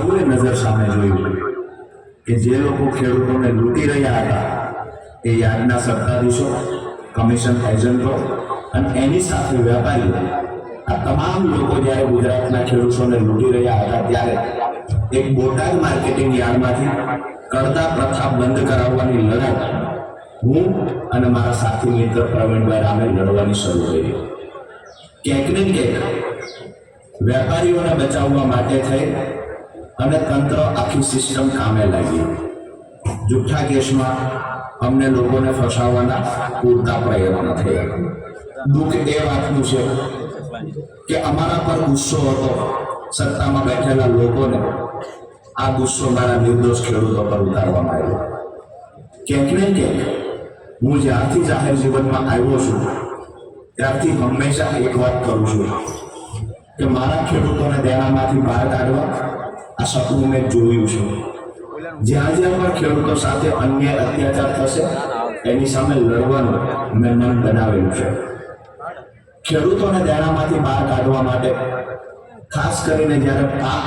સૌએ નજર સામે જોયું કે જે લોકો ખેડૂતોને લૂંટી રહ્યા હતા, એ યાદના સત્તાધીશો, કમિશન એજન્ટો અને એની સાથે વેપારીઓ, આ તમામ લોકો જ્યારે ગુજરાતના ખેડૂતોને લૂંટી રહ્યા હતા ત્યારે એક બોટાદ માર્કેટિંગ યાર્ડમાંથી કરતા પ્રથા બંધ કરાવવાની લડાઈ હું અને મારા સાથી મિત્ર પ્રવીણભાઈ રામે લડવાની શરૂ કરી. ક્યાંક ને ક્યાંક વેપારીઓને બચાવવા માટે થઈ અને તંત્ર આખી સિસ્ટમ કામે લાગી. જુઠ્ઠા કેસમાં અમને લોકોને ફસાવવાના પૂરતા પ્રયત્નો થયા. દુઃખ એ વાતનું છે કે અમારા પર ગુસ્સો હતો, સત્તામાં બેઠેલા લોકોને આ ગુસ્સો મારા નિર્દોષ ખેડૂતો પર ઉતારવામાં આવ્યો. ક્યાંક ને ક્યાંક હું જ્યારથી જાહેર જીવનમાં આવ્યો છું, ત્યારથી હંમેશા એક વાત કરું છું કે મારા ખેડૂતોને દેણામાંથી બહાર કાઢવા આ સપનું મેં જોયું છે. જ્યાં જ્યાં પણ ખેડૂતો સાથે અન્ય અત્યાચાર થશે, એની સામે લડવાનું મેં મન બનાવેલું છે. ખેડૂતોને દેણામાંથી બહાર કાઢવા માટે, ખાસ કરીને જ્યારે પાક